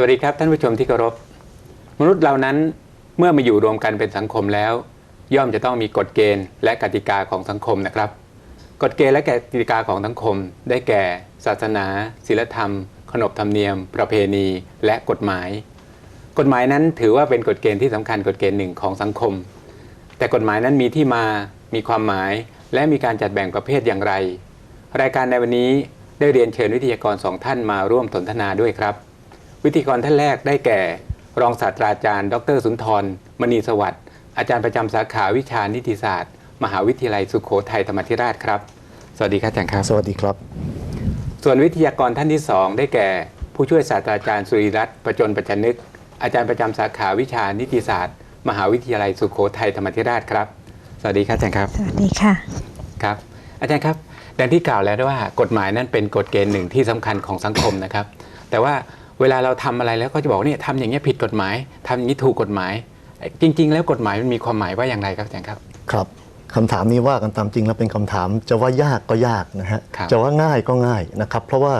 วัสดีครับท่านผู้ชมที่เคารพ มนุษย์เรานั้นเมื่อมาอยู่รวมกันเป็นสังคมแล้ว ย่อมจะต้องมีกฎเกณฑ์และกติกาของสังคมนะครับ กฎเกณฑ์และกติกาของสังคม ได้แก่ ศาสนาศีลธรรม ขนบธรรมเนียม ประเพณี และกฎหมาย กฎหมายนั้นถือว่าเป็นกฎเกณฑ์ที่สำคัญกฎเกณฑ์หนึ่งของสังคม แต่กฎหมายนั้นมีที่มา มีความหมาย และมีการจัดแบ่งประเภทอย่างไร รายการในวันนี้ได้เรียนเชิญวิทยากรสองท่านมาร่วมสนทนาด้วยครับ วิทยากรท่านแรกได้แก่ รองศาสตราจารย์ ดรสุนทร มณีสวัสดิ์อาจารย์ประจำสาขาวิชานิติศาสตร์ มหาวิทยาลัยสุโขทัยธรรมาธิราชครับ สวัสดีครับอาจารย์ครับสวัสดีครับ ส่วนวิทยากรท่านที่สองได้แก่ ผู้ช่วยศาสตราจารย์สุริรัตน์ประจนประจันนึก อาจารย์ประจำสาขาวิชานิติศาสตร์ มหาวิทยาลัยสุโขทัยธรรมาธิราชครับ สวัสดีครับอาจารย์ครับ สวัสดีค่ะครับ อาจารย์ครับดังที่กล่าวแล้วว่ากฎหมายนั้นเป็นกฎเกณฑ์หนึ่งที่สำคัญของสังคมนะครับ แต่ว่า เวลาเราทำอะไรแล้วก็จะบอกว่าเนี่ยทำอย่างนี้ยผิดกฎหมายทำอย่างนี้ถูกกฎหมาย จริง ๆ แล้วกฎหมายมันมีความหมายว่าอย่างไรครับอาจารย์ครับ ครับคำถามนี้ว่ากันตามจริงแล้วเป็นคำถาม จะว่ายากก็ยากนะฮะครับจะว่าง่ายก็ง่ายนะครับ เพราะว่า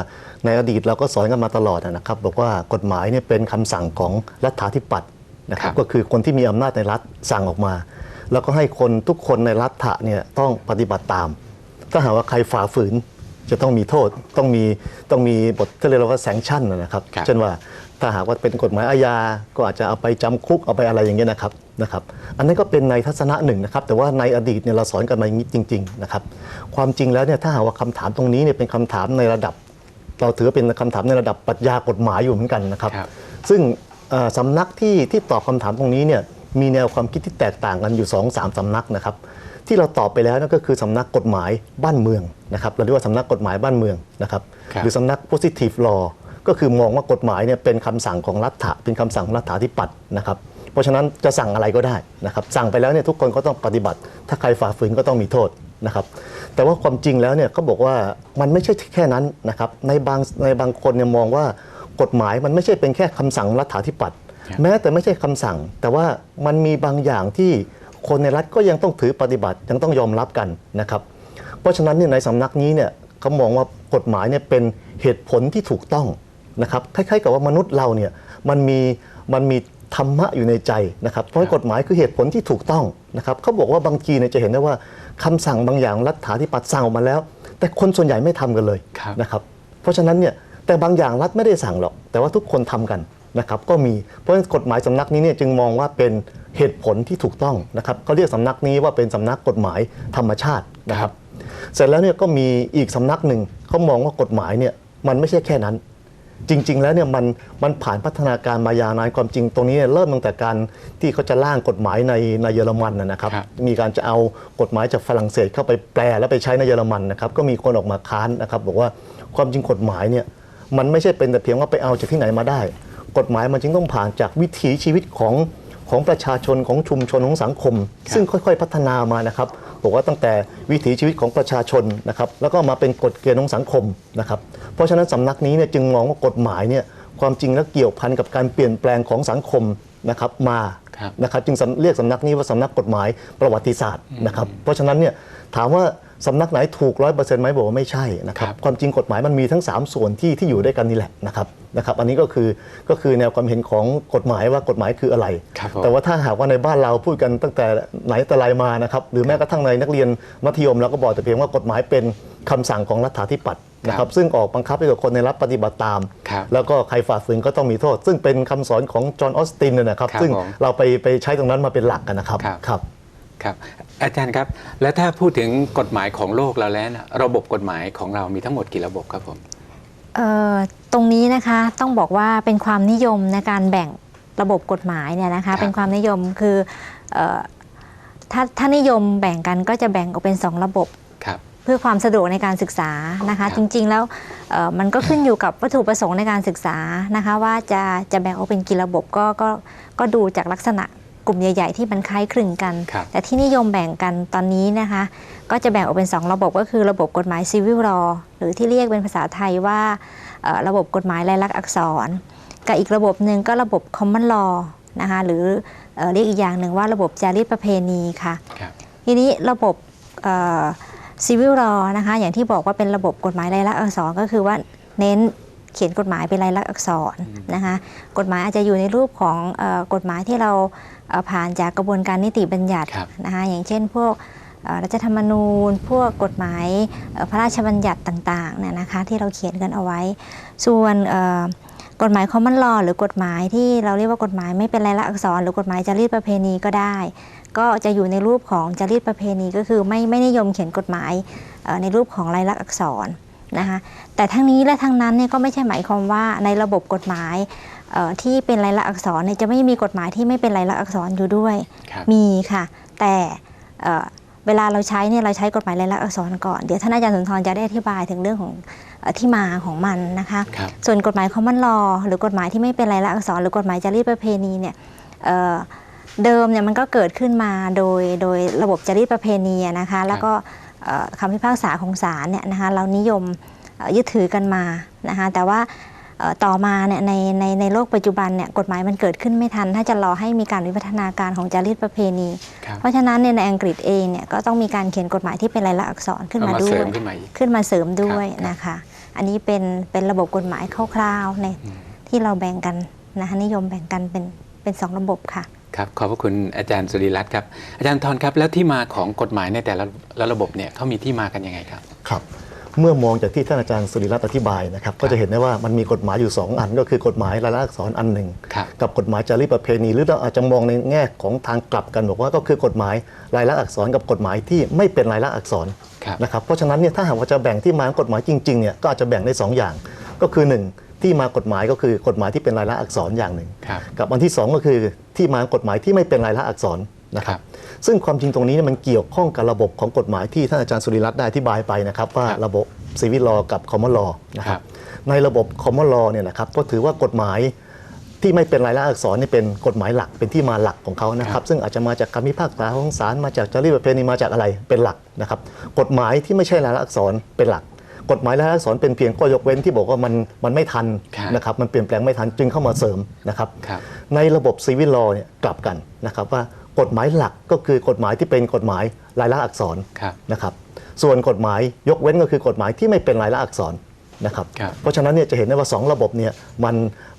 ในอดีตเราก็สอนกันมาตลอดนะครับ บอกว่ากฎหมายเนี่ยเป็นคำสั่งของรัฐาธิปัตย์นะครับก็คือคนที่มีอำนาจในรัฐสั่งออกมา แล้วก็ให้คนทุกคนในรัฐะเนี่ยต้องปฏิบัติตาม ถ้าหากว่าใครฝ่าฝืน จะต้องมีโทษต้องมีต้องมีบทที่เรียกว่าแซงชั่นนะครับ ครับ เช่นว่าถ้าหากว่าเป็นกฎหมายอาญาก็อาจจะเอาไปจำคุกเอาไปอะไรอย่างเงี้ยนะครับนะครับ อันนั้นก็เป็นในทัศนะหนึ่งนะครับ แต่ว่าในอดีตเนี่ยเราสอนกันมาอย่างนี้จริง ๆนะครับ ความจริงแล้วเนี่ยถ้าหากว่าคำถามตรงนี้เนี่ยเป็นคำถามในระดับ เราถือว่าเป็นคำถามในระดับปรัชญากฎหมายอยู่เหมือนกันนะครับ ครับ ซึ่งเอ่อสำนักที่ที่ตอบคำถามตรงนี้เนี่ยมีแนวความคิดที่แตกต่างกันอยู่2อสามสำนักนะครับ ที่เราตอบไปแล้วนั่นก็คือสำนักกฎหมายบ้านเมืองนะครับเราเรียกว่าสำนักกฎหมายบ้านเมืองนะครับครับหรือสำนัก positive law ก็คือมองว่ากฎหมายเนี่ยเป็นคำสั่งของรัฐะเป็นคำสั่งของรัฐาธิปัตย์นะครับเพราะฉะนั้นจะสั่งอะไรก็ได้นะครับสั่งไปแล้วเนี่ยทุกคนก็ต้องปฏิบัติ ถ้าใครฝ่าฝืนก็ต้องมีโทษนะครับแต่ว่าความจริงแล้วเนี่ยเขาบอกว่ามันไม่ใช่แค่นั้นนะครับในบางในบางคนเนี่ยมองว่ากฎหมายมันไม่ใช่เป็นแค่คำสั่งของรัฐาธิปัตย์ครับแม้แต่ไม่ใช่คำสั่ง แต่ว่ามันมีบางอย่างที่ คนในรัฐก็ยังต้องถือปฏิบัติยังต้องยอมรับกันนะครับ เพราะฉะนั้นเนี่ยในสำนักนี้เนี่ยเขามองว่ากฎหมายเนี่ยเป็นเหตุผลที่ถูกต้องนะครับคล้ายๆกับว่ามนุษย์เราเนี่ยมันมีมันมีธรรมะอยู่ในใจนะครับเพราะฉะนั้นกฎหมายคือเหตุผลที่ถูกต้องนะครับเขาบอกว่าบางทีเนี่ยจะเห็นได้ว่าคำสั่งบางอย่างรัฐาธิปัตย์สั่งออกมาแล้ว แต่คนส่วนใหญ่ไม่ทำกันเลยครับนะครับเพราะฉะนั้นเนี่ยแต่บางอย่างรัฐไม่ได้สั่งหรอก แต่ว่าทุกคนทำกันนะครับก็มีเพราะฉะนั้นกฎหมายสำนักนี้เนี่ยจึงมองว่าเป็น เหตุผลที่ถูกต้องนะครับเขาเรียกสำนักนี้ว่าเป็นสำนักกฎหมายธรรมชาตินะครับเสร็จแล้วเนี่ยก็มีอีกสำนักหนึ่งเขามองว่ากฎหมายเนี่ยมันไม่ใช่แค่นั้น จริง ๆ แล้วเนี่ยมันมันผ่านพัฒนาการมายาวนานความจริงตรงนี้เนี่ยเริ่มตั้งแต่การที่เขาจะร่างกฎหมายในในเยอรมันนะนะครับครับมีการจะเอากฎหมายจากฝรั่งเศสเข้าไปแปลแล้วไปใช้ในเยอรมันนะครับก็มีคนออกมาค้านนะครับบอกว่าความจริงกฎหมายเนี่ยมันไม่ใช่เป็นแต่เพียงว่าไปเอาจากที่ไหนมาได้ กฎหมายมันจึงต้องผ่านจากวิถีชีวิตของ ของประชาชนของชุมชนของสังคม ซึ่งค่อยๆพัฒนามานะครับบอกว่าตั้งแต่วิถีชีวิตของประชาชนนะครับแล้วก็มาเป็นกฎเกณฑ์ของสังคมนะครับเพราะฉะนั้นสำนักนี้เนี่ยจึงมองว่ากฎหมายเนี่ยความจริงแล้วเกี่ยวพันกับการเปลี่ยนแปลงของสังคมนะครับมาครับนะครับจึงสำเรียกสำนักนี้ว่าสำนักกฎหมายประวัติศาสตร์นะครับเพราะฉะนั้นเนี่ยถามว่า สำนักไหนถูกร้อยเปอร์เซ็นต์ไหมบอกว่าไม่ใช่นะครับครับ ความจริงกฎหมายมันมีทั้ง 3 ส่วนที่ที่อยู่ด้วยกันนี่แหละนะครับนะครับ อันนี้ก็คือก็คือแนวความเห็นของกฎหมายว่ากฎหมายคืออะไรครับผมแต่ว่าถ้าหากว่าในบ้านเราพูดกันตั้งแต่ไหนแต่ไรมานะครับ หรือแม้กระทั่งในนักเรียนมัธยมเราก็บอกแต่เพียงว่ากฎหมายเป็นคำสั่งของรัฐาธิปัตย์นะคครัรับบซึ่งออกบังคับให้กับคนในรัฐปฏิบัติตามครับแล้วก็ใครฝ่าฝืนก็ต้องมีโทษ ซึ่งเป็นคำสอนของจอห์นออสตินเนยนะครับครับ ซึ่งผมเราไปไปใช้ตรงนั้นมาเป็นหลักกันนะครับครับ ครับครับอาจารย์ครับ แล้วถ้าพูดถึงกฎหมายของโลกเราแล้วนะระบบกฎหมายของเรามีทั้งหมดกี่ระบบครับผมเอ่อตรงนี้นะคะต้องบอกว่าเป็นความนิยมในการแบ่งระบบกฎหมายเนี่ยนะครัคะบเป็นความนิยมคือเอ่อถ้าถ้านิยมแบ่งกันก็จะแบ่งออกเป็น 2 ระบบครับเพื่อความสะดวกในการศึกษานะครัคะบจริงๆแล้วเอ่อมันก็ขึ้นอยู่กับวัตถุประสงค์ในการศึกษานะคะว่าจะจะแบ่งออกเป็นกี่ระบบก็ก็ก็ดูจากลักษณะ กลุ่มใหญ่ ๆ ที่มันคล้ายคลึงกัน ครับ แต่ที่นิยมแบ่งกันตอนนี้นะคะ ก็จะแบ่งออกเป็น 2 ระบบก็คือระบบกฎหมาย civil law หรือที่เรียกเป็นภาษาไทยว่าเอ่อระบบกฎหมายลายลักษณ์อักษร กับอีกระบบหนึ่งก็ระบบ common law นะคะหรือเอ่อเรียกอีกอย่างหนึ่งว่าระบบจารีตประเพณีค่ะ ครับทีนี้ระบบเอ่อ civil law นะคะอย่างที่บอกว่าเป็นระบบกฎหมายลายลักษณ์อักษรก็คือว่าเน้น เขียนกฎหมายเป็นลายลักษณ์อักษรนะคะกฎหมายอาจจะอยู่ในรูปของเออกฎหมายที่เราเอ่อผ่านจากกระบวนการนิติบัญญัติครับนะคะอย่างเช่น พวกเอ่อรัฐธรรมนูญ พวกกฎหมายเอ่อพระราชบัญญัติต่างๆเนี่ยนะคะที่เราเขียนกันเอาไว้ ส่วนเอ่อกฎหมายคอมมอนลอหรือกฎหมายที่เราเรียกว่ากฎหมายไม่เป็นลายลักษณ์อักษร หรือกฎหมายจารีตประเพณีก็ได้ ก็จะอยู่ในรูปของจารีตประเพณีก็คือไม่ไม่นิยมเขียนกฎหมายเอ่อในรูปของลายลักษณ์อักษร นะคะแต่ทั้งนี้และทั้งนั้นเนี่ยก็ไม่ใช่หมายความว่าในระบบกฎหมายเอ่อที่เป็นลายลักษณ์อักษรเนี่ยจะไม่มีกฎหมายที่ไม่เป็นลายลักษณ์อักษรอยู่ด้วยครับมีค่ะ แต่เอ่อเวลาเราใช้เนี่ยเราใช้กฎหมายลายลักษณ์อักษรก่อน เดี๋ยวท่านอาจารย์สุนทรจะได้อธิบายถึงเรื่องของเอ่อที่มาของมันนะคะครับส่วนกฎหมายคอมมอนลอหรือกฎหมายที่ไม่เป็นลายลักษณ์อักษร หรือกฎหมายจารีตประเพณีเนี่ยเอ่อเดิมเนี่ยมันก็เกิดขึ้นมาโดยโดยระบบจารีตประเพณีอะนะคะ แล้วก็เอ่อ คำพิพากษาของศาลเนี่ยนะคะเรานิยมเอ่อยึดถือกันมานะคะแต่ว่าเอ่อต่อมาเนี่ยในในในโลกปัจจุบันเนี่ยกฎหมายมันเกิดขึ้นไม่ทัน ถ้าจะรอให้มีการวิวัฒนาการของจารีตประเพณีครับเพราะฉะนั้นเนี่ยในอังกฤษเองเนี่ยก็ต้องมีการเขียนกฎหมายที่เป็นลายลักษณ์อักษรขึ้นเอามามาด้เสวริยมขึ้นมาอีกขึ้นมาเสริมด้วยครับนะคะ อันนี้เป็นเป็นระบบกฎหมายคร่าวๆในที่เราแบ่งกันนะคะนิยมแบ่งกันเป็นเป็นสองระบบค่ะ ครับขอบพระคุณอาจารย์สุริรัตน์ครับอาจารย์ทรครับ แล้วที่มาของกฎหมายในแต่ละละระบบเนี่ยเขามีที่มากันยังไงครับครับเมื่อมองจากที่ท่านอาจารย์สุริรัตน์อธิบายนะครับก็จะเห็นได้ว่ามันมีกฎหมายอยู่ 2 อัน ก็คือกฎหมายรายลักษณ์อักษรอันหนึ่งครับกับกฎหมายจารีตประเพณี หรือเราอาจจะมองในแง่ของทางกลับกันบอกว่าก็คือกฎหมายรายลักษณ์อักษรกับกฎหมายที่ไม่เป็นรายลักษณ์อักษรครับนะครับเพราะฉะนั้นเนี่ยถ้าหากว่าจะแบ่งที่มาของกฎหมายจริงๆเนี่ยก็อาจจะแบ่งได้สองอย่างก็คือหนึ่ง ที่มากฎหมายก็คือกฎหมายที่เป็นรายลักษณ์อักษรอย่างหนึ่งครับกับอันที่ 2 ก็คือที่มากฎหมายที่ไม่เป็นรายลักษณ์อักษรนะคครัรับบซึ่งความจริงตรงนี้เนี่ยมันเกี่ยวข้องกับระบบของกฎหมายที่ท่านอาจารย์สุริรัตน์ได้อธิบายไปนะครับ ว่าครับระบบซีวิลลอกับคอมมอนลอนะคครัรับบในระบบคอมมอนลอเนี่ยนะครับก็ถือว่ากฎหมายที่ไม่เป็นรายลักษณ์อักษรนี่เป็นกฎหมายหลักเป็นที่มาหลักของเขานะคครัรับบซึ่งอาจจะมาจากคำพิพากษาของศาลมาจากจารีตประเพณีมาจากอะไรเป็นหลักนะครับ กฎหมายที่ไม่ใช่รายลักษณ์อักษรเป็นหลัก กฎหมายรายลักษณ์อักษรเป็นเพียงข้อยกเว้นที่บอกว่ามันมันไม่ทันครับนะครับมันเปลี่ยนแปลงไม่ทันจึงเข้ามาเสริมนะครับครับ ในระบบซีวิลลอเนี่ยกลับกันนะครับว่ากฎหมายหลักก็คือกฎหมายที่เป็นกฎหมายลายลักษณ์อักษรครับนะครับส่วนกฎหมายยกเว้นก็คือกฎหมายที่ไม่เป็นลายลักษณ์อักษรนะครับครับเพราะฉะนั้นเนี่ยจะเห็นได้ว่า 2 ระบบเนี่ยมัน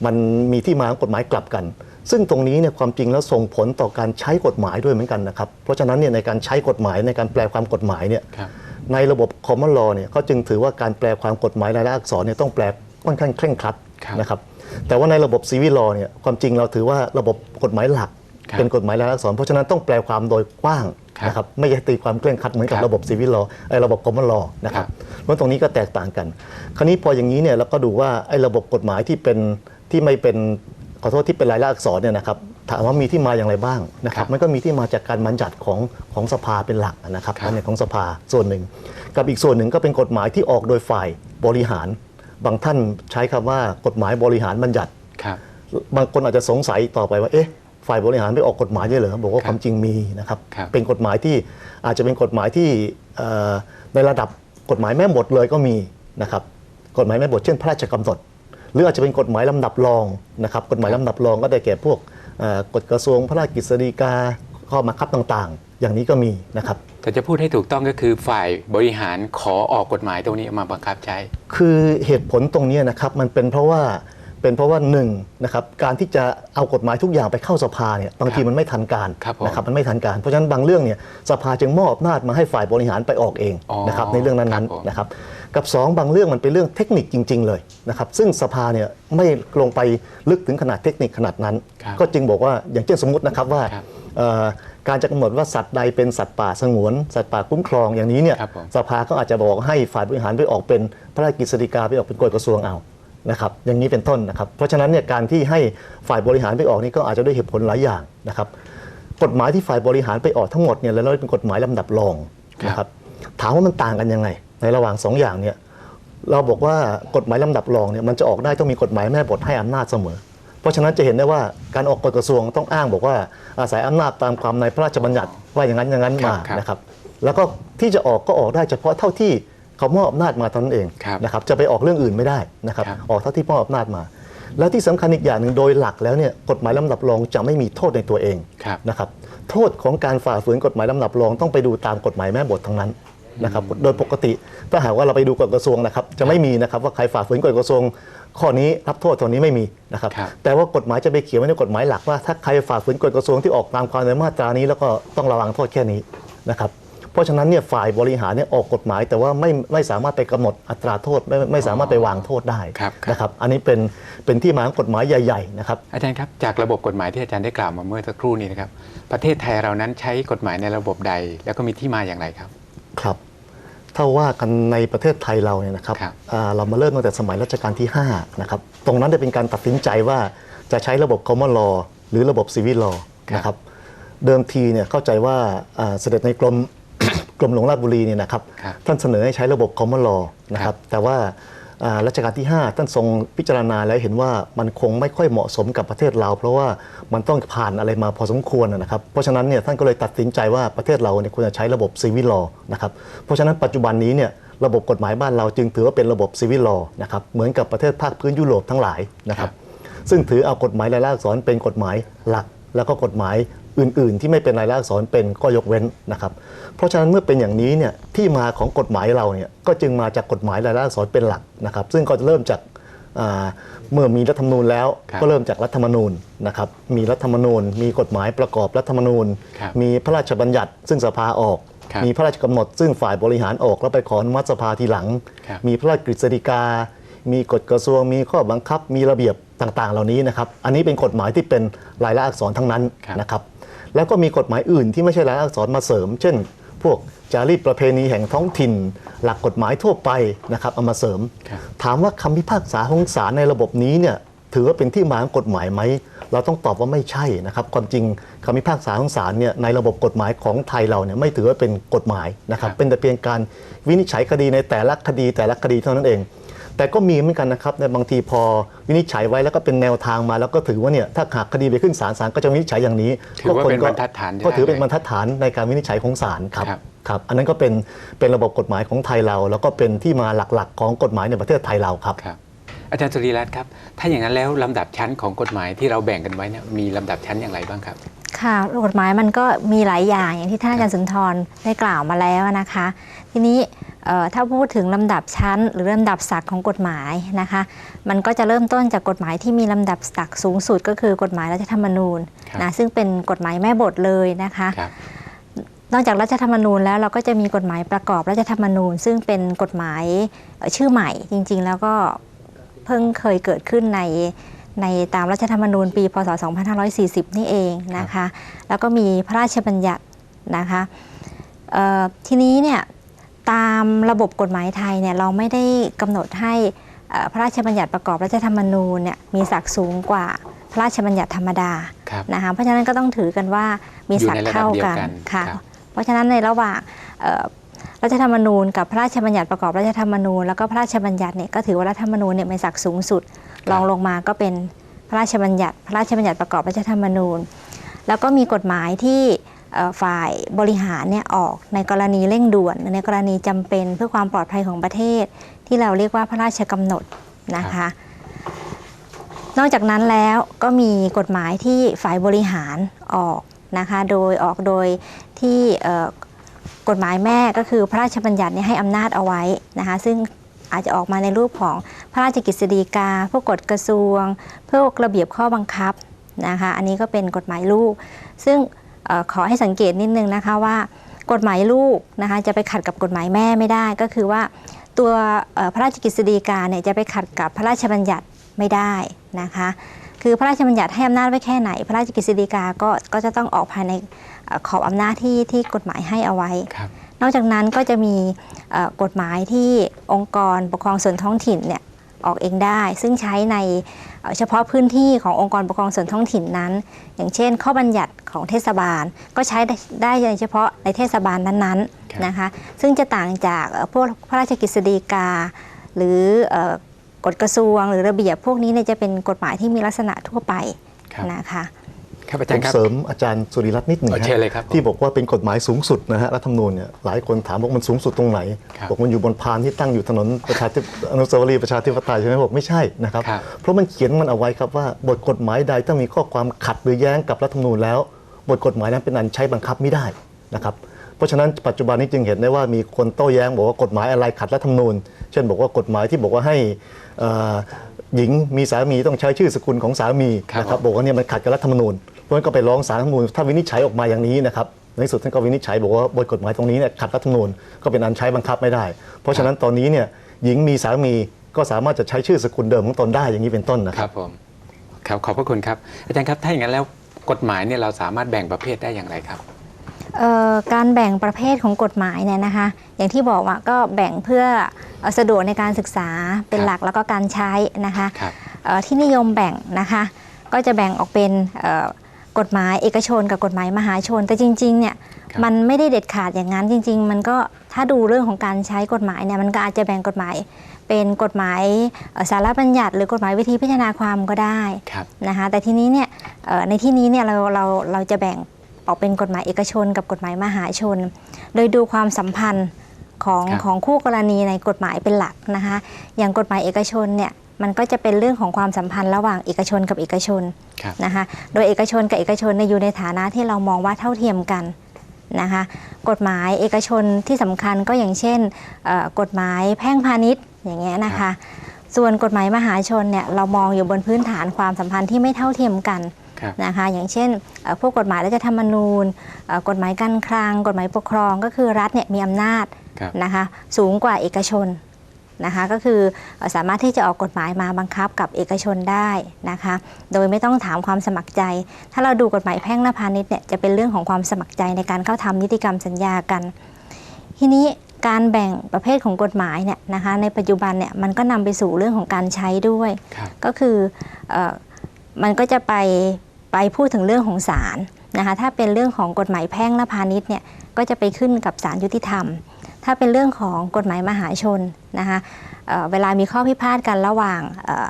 มันมีที่มาของกฎหมายกลับกัน ซึ่งตรงนี้เนี่ยความจริงแล้วส่งผลต่อการใช้กฎหมายด้วยเหมือนกันนะครับเพราะฉะนั้นเนี่ยในการใช้กฎหมายในการแปลความกฎหมายเนี่ยครับ ในระบบ common law เนี่ยเขาจึงถือว่าการแปลความกฎหมายรายลักษณ์อักษรเนี่ยต้องแปลค่อนข้างเคร่งครัดครับนะครับแต่ว่าในระบบ civil law เนี่ยความจริงเราถือว่าระบบกฎหมายหลักครับเป็นกฎหมายรายลักษณ์อักษร เพราะฉะนั้นต้องแปลความโดยกว้างครับนะครับไม่ใช่ตีความเคร่งครัดเหมือนกับครับระบบ civil law ไอ้ระบบ common law นะครับเพราะตรงนี้ก็แตกต่างกัน คราวนี้พออย่างนี้เนี่ยเราก็ดูว่าไอ้ระบบกฎหมายที่เป็นที่ไม่เป็นขอโทษที่เป็นรายลักษณ์อักษรเนี่ยนะครับ ถามว่ามีที่มาอย่างไรบ้างนะคครัรับบมันก็มีที่มาจากการบัญญัติของของสภาเป็นหลักนะครับครับบัญญัติของสภาส่วนหนึ่ง กับอีกส่วนหนึ่งก็เป็นกฎหมายที่ออกโดยฝ่ายบริหาร บางท่านใช้คำว่ากฎหมายบริหารบัญญัติครับบางคนอาจจะสงสัยต่อไปว่าเอ๊ะฝ่ายบริหารไปออกกฎหมายด้วยเหรอบอกว่าครับความจริงมีนะครับครับเป็นกฎหมายที่อาจจะเป็นกฎหมายที่เอ่อในระดับกฎหมายแม่บทเลยก็มีนะครับกฎหมายแม่บทเช่นพระราชกำหนด หรืออาจจะเป็นกฎหมายลำดับรองนะครับกฎหมายลำดับรองก็ได้แก่พวกเอ่อ กฎกระทรวงพระราชกฤษฎีกาข้อบังคับต่างๆ อย่างนี้ก็มีนะครับ แต่จะพูดให้ถูกต้องก็คือฝ่ายบริหารขอออกกฎหมายตรงนี้มาบังคับใช้ คือเหตุผลตรงนี้นะครับมันเป็นเพราะว่า เป็นเพราะว่าหนึ่งนะครับการที่จะเอากฎหมายทุกอย่างไปเข้าสภาเนี่ยบางทีมันไม่ทันการครับผมนะครับมันไม่ทันการ เพราะฉะนั้นบางเรื่องเนี่ยสภาจึงมอบอำนาจมาให้ฝ่ายบริหารไปออกเองอ๋อนะครับในเรื่องนั้นครับผม ๆนะครับกับสองบางเรื่องมันเป็นเรื่องเทคนิคจริง ๆ เลยนะครับซึ่งสภาเนี่ยไม่ลงไปลึกถึงขนาดเทคนิคขนาดนั้น ครับก็จึงบอกว่าอย่างเช่นสมมตินะครับว่าครับเอ่อการจะกำหนดว่าสัตว์ใดเป็นสัตว์ป่าสงวน สัตว์ป่าคุ้มครองอย่างนี้เนี่ยครับผม สภาก็อาจจะบอกให้ฝ่ายบริหารไปออกเป็นพระราชกฤษฎีกาไปออกเป็นกฎกระทรวงเอา นะครับอย่างนี้เป็นต้นนะครับ เพราะฉะนั้นเนี่ยการที่ให้ฝ่ายบริหารไปออกนี่ก็อาจจะด้วยเหตุผลหลายอย่างนะครับ กฎหมายที่ฝ่ายบริหารไปออกทั้งหมดเนี่ยแล้วเป็นกฎหมายลำดับรองนะครับถามว่ามันต่างกันยังไง ในระหว่างสองอย่างเนี่ยเราบอกว่ากฎหมายลำดับรองเนี่ยมันจะออกได้ต้องมีกฎหมายแม่บทให้อำนาจเสมอ เพราะฉะนั้นจะเห็นได้ว่าการออกกฎกระทรวงต้องอ้างบอกว่าอาศัยอำนาจตามความในพระราชบัญญัติว่าอย่างนั้นอย่างนั้นครัมาบครับนะครับ แล้วก็ที่จะออกก็ออกได้เฉพาะเท่าที่ เขามอบอำนาจมาเท่านั้นเองครับนะครับจะไปออกเรื่องอื่นไม่ได้นะครับครับออกเท่าที่มอบอำนาจมาแล้วที่สำคัญอีกอย่างหนึ่งโดยหลักแล้วเนี่ยกฎหมายลำดับรองจะไม่มีโทษในตัวเองครับนะครับโทษของการฝ่าฝืนกฎหมายลำดับรองต้องไปดูตามกฎหมายแม่บททั้งนั้นนะครับโดยปกติถ้าหากว่าเราไปดูกฎกระทรวงนะครับจะไม่มีนะครับว่าใครฝ่าฝืนกฎกระทรวง ข้อนี้รับโทษตัวนี้ไม่มีนะครับครับแต่ว่ากฎหมายจะไปเขียนไว้ในกฎหมายหลักว่าถ้าใครฝ่าฝืนกฎกระทรวงที่ออกตามความในมาตรานี้ แล้วก็ต้องระวังโทษแค่นี้นะครับ เพราะฉะนั้นเนี่ยฝ่ายบริหารเนี่ยออกกฎหมาย แต่ว่าไม่ไม่สามารถไปกำหนดอัตราโทษไม่ไม่สามารถไปวางโทษได้ครับครับนะครับ อันนี้เป็นเป็นที่มาของกฎหมายใหญ่ๆนะครับอาจารย์ครับจากระบบกฎหมายที่อาจารย์ได้กล่าวมาเมื่อสักครู่นี้นะครับประเทศไทยเรานั้นใช้กฎหมายในระบบใด แล้วก็มีที่มาอย่างไรครับครับถ้าว่ากันในประเทศไทยเราเนี่ยนะครับครับอ่าเรามาเริ่มตั้งแต่สมัยรัชกาลที่5นะครับตรงนั้นได้เป็นการตัดสินใจว่าจะใช้ระบบ common law หรือระบบ civil law นะครับเดิมทีเนี่ยเข้าใจว่าอ่าเสด็จในกรม กรมหลวงราชบุรีเนี่ยนะครับครับท่านเสนอให้ใช้ระบบ common law นะครับแต่ว่าอ่ารัชกาลที่ 5 ท่านทรงพิจารณาแล้วเห็นว่ามันคงไม่ค่อยเหมาะสมกับประเทศเรา เพราะว่ามันต้องผ่านอะไรมาพอสมควรนะครับเพราะฉะนั้นเนี่ยท่านก็เลยตัดสินใจว่าประเทศเราเนี่ยควรจะใช้ระบบ civil law นะครับเพราะฉะนั้นปัจจุบันนี้เนี่ยระบบกฎหมายบ้านเราจึงถือว่าเป็นระบบ civil law นะครับเหมือนกับประเทศภาคพื้นยุโรปทั้งหลายนะครับซึ่งถือเอากฎหมายรายลักษณ์อักษรเป็นกฎหมายหลัก แล้วก็กฎหมาย อื่น ๆ ที่ไม่เป็นรายลักษณ์อักษรเป็นก็ยกเว้นนะครับ เพราะฉะนั้นเมื่อเป็นอย่างนี้เนี่ยที่มาของกฎหมายเราเนี่ยก็จึงมาจากกฎหมายรายลักษณ์อักษรเป็นหลักนะครับ ซึ่งก็จะเริ่มจากอ่าเมื่อมีรัฐธรรมนูญแล้วครับก็เริ่มจากรัฐธรรมนูญนะครับ มีรัฐธรรมนูญ มีกฎหมายประกอบรัฐธรรมนูญครับมีพระราชบัญญัติซึ่งสภาออกครับมีพระราชกำหนด ซึ่งฝ่ายบริหารออกแล้วไปขออนุมัติสภาทีหลังครับมีพระราชกฤษฎีกา มีกฎกระทรวง มีข้อบังคับ มีระเบียบต่างๆ เหล่านี้นะครับ อันนี้เป็นกฎหมายที่เป็นลายลักษณ์อักษรทั้งนั้นครับนะครับ แล้วก็มีกฎหมายอื่นที่ไม่ใช่ลายลักษณ์อักษรมาเสริม เช่น พวกจารีตประเพณีแห่งท้องถิ่น หลักกฎหมายทั่วไปนะครับเอามาเสริมครับถามว่าคำพิพากษาของศาลในระบบนี้เนี่ยถือว่าเป็นที่มาของกฎหมายไหม เราต้องตอบว่าไม่ใช่นะครับ ความจริงคำพิพากษาของศาลเนี่ยในระบบกฎหมายของไทยเราเนี่ยไม่ถือว่าเป็นกฎหมายนะครับครับเป็นแต่เพียงการวินิจฉัยคดีในแต่ละคดีแต่ละคดีเท่านั้นเอง แต่ก็มีเหมือนกันนะครับในบางทีพอวินิจฉัยไว้แล้วก็เป็นแนวทางมาแล้วก็ถือว่าเนี่ยถ้าหากคดีไปขึ้นศาลศาลก็จะวินิจฉัยอย่างนี้ถือว่าเป็นก็บรรทัดฐานก็ถือเป็นได้บรรทัดฐานในการวินิจฉัยของศาลครับครับครับ อันนั้นก็เป็นเป็นระบบกฎหมายของไทยเรา แล้วก็เป็นที่มาหลักๆ ของกฎหมายในประเทศไทยเราครับครับ อาจารย์สุริรัตน์ครับ ถ้าอย่างนั้นแล้วลำดับชั้นของกฎหมายที่เราแบ่งกันไว้เนี่ยมีลำดับชั้นอย่างไรบ้างครับค่ะกฎหมายมันก็มีหลายอย่างอย่างที่ท่านอาจารย์สุนทรได้กล่าวมาแล้วนะคะ ทีนี้เอ่อ ถ้าพูดถึงลำดับชั้น หรือลำดับศักดิ์ของกฎหมายนะคะ มันก็จะเริ่มต้นจากกฎหมายที่มีลำดับศักดิ์สูงสุดก็คือกฎหมายรัฐธรรมนูญครับนะซึ่งเป็นกฎหมายแม่บทเลยนะคะครับนอกจากรัฐธรรมนูญแล้วเราก็จะมีกฎหมายประกอบรัฐธรรมนูญ ซึ่งเป็นกฎหมายเอ่อชื่อใหม่จริง ๆ แล้วก็เพิ่งเคยเกิดขึ้นในในตามรัฐธรรมนูญปีพศ 2540 นี่เองนะคะ แล้วก็มีพระราชบัญญัตินะคะเอ่อทีนี้เนี่ย ตามระบบกฎหมายไทยเนี่ยเราไม่ได้กำหนดให้เอ่อพระราชบัญญัติประกอบรัฐธรรมนูญเนี่ยมีศักดิ์สูงกว่าพระราชบัญญัติธรรมดาครับนะคะเพราะฉะนั้นก็ต้องถือกันว่ามีอยู่ศักในดิ์ระดับเท่าเดียวกันกันค่ะครับเพราะฉะนั้นในระหว่างเอ่อรัฐธรรมนูญกับพระราชบัญญัติประกอบรัฐธรรมนูญแล้วก็พระราชบัญญัติเนี่ยก็ถือว่ารัฐธรรมนูญเนี่ยเป็นศักดิ์สูงสุดรองลงมาก็เป็นพระราชบัญญัติ พระราชบัญญัติประกอบรัฐธรรมนูญ แล้วก็มีกฎหมายที่เอ่อ ฝ่ายบริหารเนี่ยออกในกรณีเร่งด่วนในกรณีจำเป็นเพื่อความปลอดภัยของประเทศ ที่เราเรียกว่าพระราชกำหนดนะคะนอกจากนั้นแล้วก็มีกฎหมายที่ฝ่ายบริหารออกนะคะโดยออกโดยที่กฎหมายแม่ก็คือพระราชบัญญัติให้อำนาจเอาไว้นะคะซึ่งอาจจะออกมาในรูปของพระราชกฤษฎีกาพวกกฎกระทรวงพวกระเบียบข้อบังคับนะคะอันนี้ก็เป็นกฎหมายลูก ซึ่ง ขอให้สังเกตนิดนึงนะคะว่ากฎหมายลูกนะคะจะไปขัดกับกฎหมายแม่ไม่ได้ก็คือว่าตัวเอ่อพระราชกฤษฎีกาเนี่ยจะไปขัดกับพระราชบัญญัติไม่ได้นะคะคือพระราชบัญญัติให้อำนาจไว้แค่ไหน พระราชกฤษฎีกาก็ก็จะต้องออกภายในเอ่อขอบอำนาจที่ที่กฎหมายให้เอาไว้ครับนอกจากนั้นก็จะมีเอ่อกฎหมายที่องค์กรปกครองส่วนท้องถิ่นเนี่ย ออกเองได้ ซึ่งใช้ในเอ่อเฉพาะพื้นที่ขององค์กรปกครองส่วนท้องถิ่นนั้น อย่างเช่น ข้อบัญญัติของเทศบาลก็ใช้ได้ได้ในเฉพาะในเทศบาลนั้นครับๆนะคะซึ่งจะต่างจากเอ่อพวกพระราชกฤษฎีกา หรือเอ่อกฎกระทรวงหรือระเบียบพวกนี้เนี่ยจะเป็นกฎหมายที่มีลักษณะทั่วไปครับนะคะ ครับอาผจารมย์ครับเสริมอาจารย์สุริรัตน์นิดหนึ่งเออฮะเชิญเลยครับที่บอกว่าเป็นกฎหมายสูงสุดนะฮะรัฐธรรมนูญเนี่ยหลายคนถามบอกมันสูงสุดตรงไหนครับบอกมันอยู่บนพานที่ตั้งอยู่ถนนประชาธิปอนุสาวรีย์ประชาธิปไตยใช่ไหมบอกไม่ใช่นะครับครับเพราะมันเขียนมันเอาไว้ครับว่าบทกฎหมายใดถ้ามีข้อความขัดหรือแย้งกับรัฐธรรมนูญแล้ว บทกฎหมายนั้นเป็นอันใช้บังคับไม่ได้นะครับเพราะฉะนั้นปัจจุบันนี้จึงเห็นได้ว่ามีคนโต้แย้งบอกว่ากฎหมายอะไรขัดรัฐธรรมนูญ เช่นบอกว่ากฎหมายที่บอกว่าให้เอ่อหญิงมีสามีต้องใช้ชื่อสกุลของสามีครับนะครับบอกว่าเนี่ยมันขัดกับรัฐธรรมนูญเพ ราะฉะนั้นก็ไปร้องศาลรัฐธรรมนูญถ้าวินิจฉัยออกมาอย่างนี้นะครับในที่สุดท่านก็วินิจฉัยบอกว่าบทกฎหมายตรงนี้เนี่ยขัดรัฐธรรมนูญก็เป็นอันใช้บังคับไม่ได้ เพราะฉะนั้นตอนนี้เนี่ยหญิงมีสามีก็สามารถจะใช้ชื่อสกุลเดิมของตนได้อย่างนี้เป็นต้นนะคครัรับบผมครับขอบพระคุณครับ อาจารย์ครับถ้าอย่างนั้นแล้วกฎหมายเนี่ยเราสามารถแบ่งประเภทได้อย่างไรครับ เอ่อการแบ่งประเภทของกฎหมายเนี่ยนะคะ อย่างที่บอกว่าก็แบ่งเพื่อเอ่อสะดวกในการศึกษาเป็นครับ หลักแล้วก็การใช้นะคะครับ เอ่อที่นิยมแบ่งนะคะ ก็จะแบ่งออกเป็นเอ่อ กฎหมายเอกชนกับกฎหมายมหาชน แต่จริงๆเนี่ยครับมันไม่ได้เด็ดขาดอย่างนั้นจริง ๆ มันก็ถ้าดูเรื่องของการใช้กฎหมายเนี่ยมันก็อาจจะแบ่งกฎหมาย เป็นกฎหมายเอ่อสาระบัญญัติ หรือกฎหมายวิธีพิจารณาความก็ได้ครับนะคะแต่ทีนี้เนี่ยเอ่อในที่นี้เนี่ยเราเราเราจะแบ่งออกเป็นกฎหมายเอกชน กับกฎหมายมหาชน โดยดูความสัมพันธ์ของครับของคู่กรณีในกฎหมายเป็นหลักนะคะอย่างกฎหมายเอกชนเนี่ย มันก็จะเป็นเรื่องของความสัมพันธ์ระหว่างเอกชนกับเอกชนครับนะคะ โดยเอกชนกับเอกชนเนี่ยอยู่ในฐานะที่เรามองว่าเท่าเทียมกันนะคะ กฎหมายเอกชนที่สำคัญก็อย่างเช่นเอ่อกฎหมายแพ่งพาณิชย์อย่างเงี้ยนะคะ ส่วนกฎหมายมหาชนเนี่ยเรามองอยู่บนพื้นฐานความสัมพันธ์ที่ไม่เท่าเทียมกันครับนะคะอย่างเช่นเอ่อพวกกฎหมายรัฐธรรมนูญเอ่อกฎหมายการคลัง กฎหมายปกครองก็คือรัฐเนี่ยมีอำนาจครับนะคะสูงกว่าเอกชน นะคะก็คือเอ่อสามารถที่จะออกกฎหมายมาบังคับกับเอกชนได้นะคะโดยไม่ต้องถามความสมัครใจ ถ้าเราดูกฎหมายแพ่งและพาณิชย์เนี่ยจะเป็นเรื่องของความสมัครใจในการเข้าทำนิติกรรมสัญญากัน ทีนี้การแบ่งประเภทของกฎหมายเนี่ยนะคะในปัจจุบันเนี่ยมันก็นำไปสู่เรื่องของการใช้ด้วยครับก็คือเออมันก็จะไปไปพูดถึงเรื่องของศาลนะคะถ้าเป็นเรื่องของกฎหมายแพ่งและพาณิชย์เนี่ยก็จะไปขึ้นกับศาลยุติธรรม ถ้าเป็นเรื่องของกฎหมายมหาชนนะคะเอ่อเวลามีข้อพิพาทกันระหว่างเอ่อ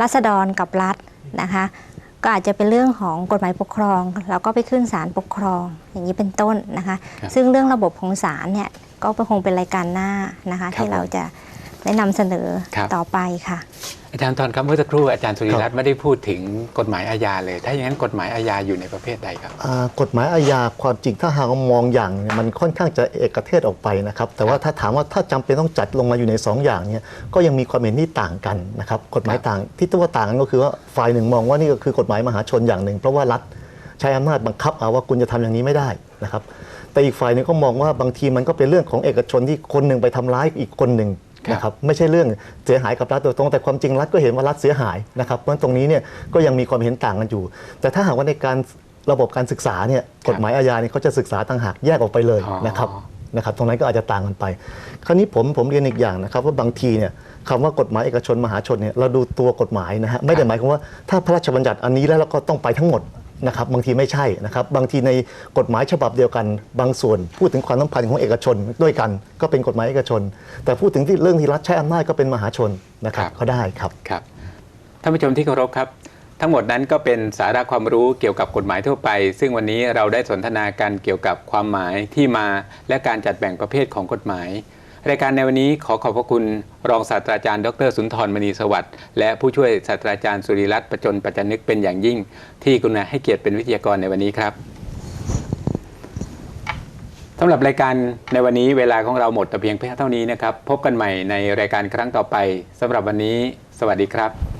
รัษฎรกับรัฐนะคะก็อาจจะเป็นเรื่องของกฎหมายปกครองแล้วก็ไปขึ้นศาลปกครองอย่างนี้เป็นต้นนะคะครับซึ่งเรื่องระบบของศาลเนี่ยก็คงเป็นรายการหน้านะคะครับที่เราจะได้นำเสนอครับต่อไปค่ะ อาจารย์ตอนครับเมื่อสักครู่อาจารย์สุริรัตน์ไม่ได้พูดถึงกฎหมายอาญาเลย ถ้าอย่างนั้นกฎหมายอาญาอยู่ในประเภทใดครับอ่ากฎหมายอาญาความจริงถ้าหากมองอย่างเนี่ยมันค่อนข้างจะเอกเทศออกไปนะครับ แต่ว่าถ้าถามว่าถ้าจำเป็นต้องจัดลงมาอยู่ใน 2 อย่างเนี่ยก็ยังมีความเห็นที่ต่างกันนะครับกฎหมายต่างที่ตัวต่างกันก็คือว่าฝ่ายหนึ่งมองว่านี่ก็คือกฎหมายมหาชนอย่างหนึ่ง เพราะว่ารัฐใช้อำนาจบังคับเอาว่าคุณจะทำอย่างนี้ไม่ได้นะครับแต่อีกฝ่ายหนึงก็มองว่าบางทีมันก็เป็นเรื่องของเอกชนที่คนหนึ่งไปทำร้ายอีกคนหนึ่งครับ นะครับไม่ใช่เรื่องเสียหายกับรัฐโดยตรงแต่ความจริงรัฐก็เห็นว่ารัฐเสียหายนะครับเพราะฉะนั้นตรงนี้เนี่ยก็ยังมีความเห็นต่างกันอยู่ แต่ถ้าหากว่าในการระบบการศึกษาเนี่ยกฎหมายอาญาเนี่ยเขาจะศึกษาต่างหากแยกออกไปเลยอ๋อนะครับนะครับตรงนั้นก็อาจจะต่างกันไป คราวนี้ผมผมเรียนอีกอย่างนะครับว่าบางทีเนี่ยคำว่ากฎหมายเอกชนมหาชนเนี่ยเราดูตัวกฎหมายนะฮะไม่ได้หมายความว่าถ้าพระราชบัญญัติอันนี้แล้วเราก็ต้องไปทั้งหมด นะครับบางทีไม่ใช่นะครับบางทีในกฎหมายฉบับเดียวกัน บางส่วน พูดถึงความสัมพันธ์ของเอกชนด้วยกัน ก็เป็นกฎหมายเอกชน แต่พูดถึงที่เรื่องที่รัฐใช้อำนาจก็เป็นมหาชนนะครับครับก็ได้ครับครับท่านผู้ชมที่เคารพครับ ทั้งหมดนั้นก็เป็นสาระความรู้เกี่ยวกับกฎหมายทั่วไป ซึ่งวันนี้เราได้สนทนากันเกี่ยวกับความหมายที่มาและการจัดแบ่งประเภทของกฎหมาย รายการในวันนี้ขอขอบพระคุณรองศาสตราจารย์ดรสุนทรมณีสวัสดิ์และผู้ช่วยศาสตราจารย์สุริรัตน์ประจนปัจจนึกเป็นอย่างยิ่ง ที่กรุณาให้เกียรติเป็นวิทยากรในวันนี้ครับสำหรับรายการในวันนี้เวลาของเราหมดแต่เพียงเท่านี้นะครับ พบกันใหม่ในรายการครั้งต่อไปสำหรับวันนี้ สวัสดีครับ